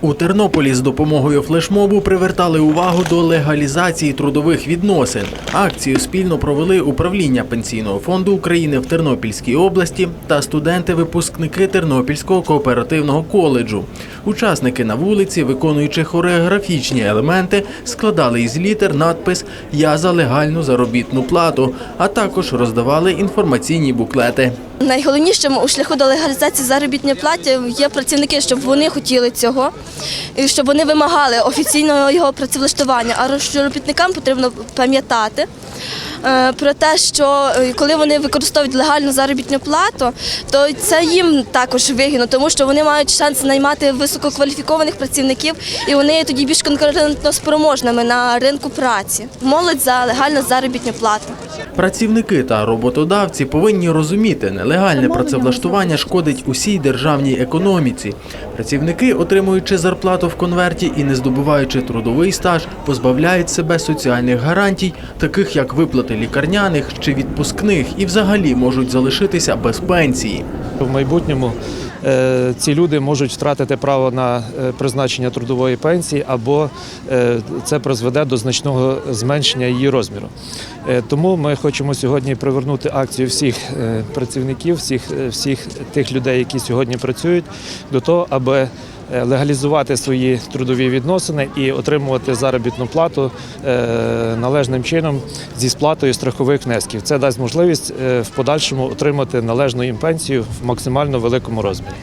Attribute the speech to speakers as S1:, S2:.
S1: У Тернополі з допомогою флешмобу привертали увагу до легалізації трудових відносин. Акцію спільно провели управління Пенсійного фонду України в Тернопільській області та студенти-випускники Тернопільського кооперативного коледжу. Учасники на вулиці, виконуючи хореографічні елементи, складали із літер надпис Я за легальну заробітну плату, а також роздавали інформаційні буклети.
S2: Найголовнішим у шляху до легалізації заробітної плати є працівники, щоб вони хотіли цього, і щоб вони вимагали офіційного його працевлаштування. А робітникам потрібно пам'ятати про те, що е, коли вони використовують легальну заробітну плату, то це їм також вигідно, тому що вони мають шанс наймати висококваліфікованих працівників, і вони є тоді більш конкурентоспроможними на ринку праці. Молодь за легальну заробітну плату.
S1: Працівники та роботодавці повинні розуміти, нелегальне працевлаштування шкодить усій державній економіці. Працівники, отримуючи зарплату в конверті і не здобуваючи трудовий стаж, позбавляють себе соціальних гарантій, таких як виплати лікарняних чи відпускних, і взагалі можуть залишитися без пенсії.
S3: В майбутньому е, ці люди можуть втратити право на е, призначення трудової пенсії або е, це призведе до значного зменшення її розміру. Тому ми хочемо сьогодні привернути акцію всіх працівників, всіх, всіх тих людей, які сьогодні працюють, до того, аби легалізувати свої трудові відносини і отримувати заробітну плату е, належним чином зі сплатою страхових внесків. Це дасть можливість е, в подальшому отримати належну їм пенсію в максимально великому розмірі.